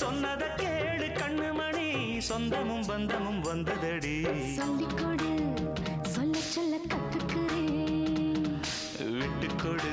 சொன்னத கேளு கண்ணுமணி. சொந்தமும் பந்தமும் வந்ததடி. சொல்லிக்கொடு சொல்ல சொல்ல கத்துக்கிறேன். விட்டுக்கொடு